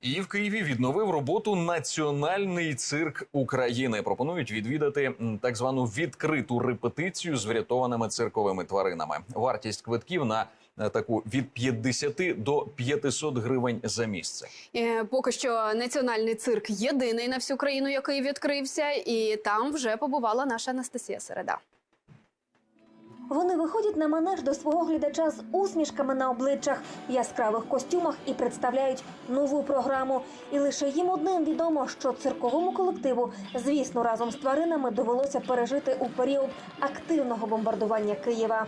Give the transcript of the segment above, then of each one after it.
І в Києві відновив роботу Національний цирк України. Пропонують відвідати так звану відкриту репетицію з врятованими цирковими тваринами. Вартість квитків на е, таку від 50 до 500 гривень за місце. Е, Поки що національний цирк єдиний на всю країну, який відкрився, і там вже побувала наша Анастасія Середа. Вони виходять на манеж до свого глядача з усмішками на обличчях, в яскравих костюмах і представляють нову програму. І лише їм одним відомо, що цирковому колективу, звісно, разом з тваринами довелося пережити у період активного бомбардування Києва.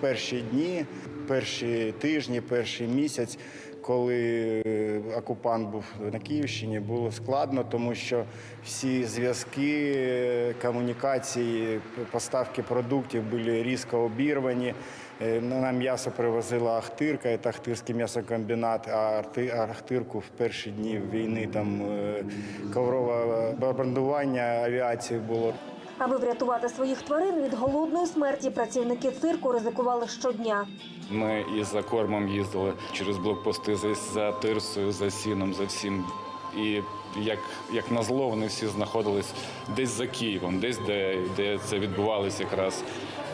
Перші дні, перші тижні, перший місяць, коли е, окупант був на Київщині, було складно, тому що всі зв'язки, е, комунікації, поставки продуктів були різко обірвані. Е, На м'ясо привозила Ахтирка, це Ахтирський м'ясокомбінат, а Ахтирку в перші дні війни там коврове бомбардування авіації було. Аби врятувати своїх тварин від голодної смерті, працівники цирку ризикували щодня. Ми і за кормом їздили через блокпости за, тирсою, за сіном, за всім. І як, як назло, вони всі знаходились десь за Києвом, десь де, де це відбувалося якраз.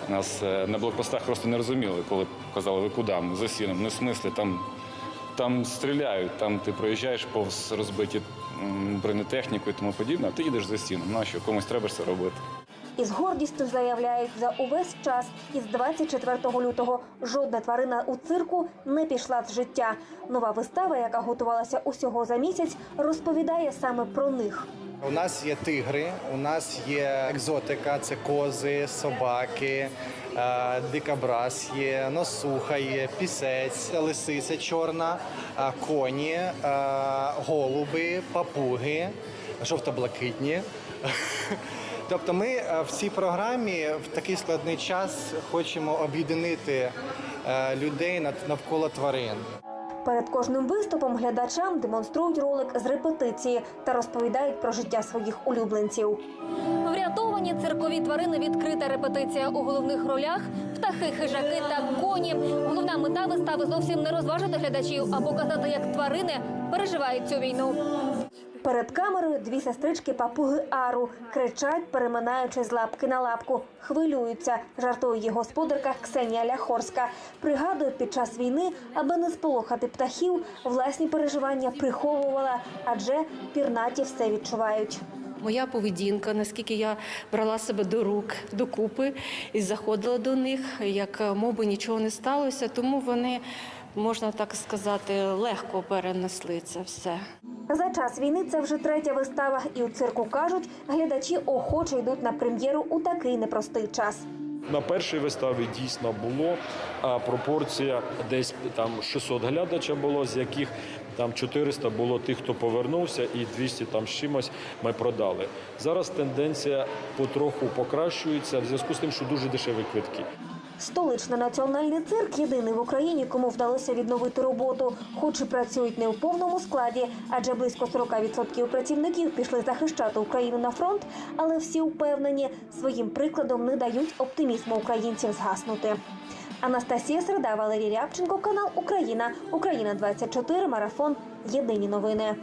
Нас е, на блокпостах просто не розуміли, коли казали, ви куди? Ми за сіном. Не в смислі, там, там стріляють, там ти проїжджаєш повз розбиті бронетехніку і тому подібне, а ти їдеш за сіном. Нащо? Комусь треба ж це робити. І з гордістю заявляють, за увесь час із 24 лютого жодна тварина у цирку не пішла з життя. Нова вистава, яка готувалася усього за місяць, розповідає саме про них. У нас є тигри, у нас є екзотика, це кози, собаки, дикобраз є, носуха є, пісець, лисиця чорна, е, коні, е, голуби, папуги, жовто-блакитні. Тобто ми е, в цій програмі в такий складний час хочемо об'єднати е, людей нав- навколо тварин. Перед кожним виступом глядачам демонструють ролик з репетиції та розповідають про життя своїх улюбленців. Врятовані циркові тварини відкрита репетиція у головних ролях птахи, хижаки та коні. Головна мета вистави зовсім не розважити глядачів, а показати, як тварини переживають цю війну. Перед камерою дві сестрички папуги Ару кричать, переминаючи з лапки на лапку. Хвилюються, жартує господарка Ксенія Ляхорська. Пригадує, під час війни, аби не сполохати птахів, власні переживання приховувала, адже пірнаті все відчувають. Моя поведінка, наскільки я брала себе до рук докупи і заходила до них, як е, мов би нічого не сталося, тому вони, можна так сказати, легко перенесли це все. За час війни це вже третя вистава, і у цирку кажуть, глядачі охоче йдуть на прем'єру у такий непростий час. На першій виставі дійсно було а, пропорція десь там 600 глядача було, з яких там 400 було тих, хто повернувся, і 200 там з чимось ми продали. Зараз тенденція потроху покращується в зв'язку з тим, що дуже дешеві квитки. Столичний національний цирк єдиний в Україні, кому вдалося відновити роботу, хоч і працюють не у повному складі, адже близько 40% працівників пішли захищати Україну на фронт, але всі впевнені, своїм прикладом не дають оптимізму українців згаснути. Анастасія Середа, Валерій Рябченко, канал Україна, Україна 24 марафон. Єдині новини.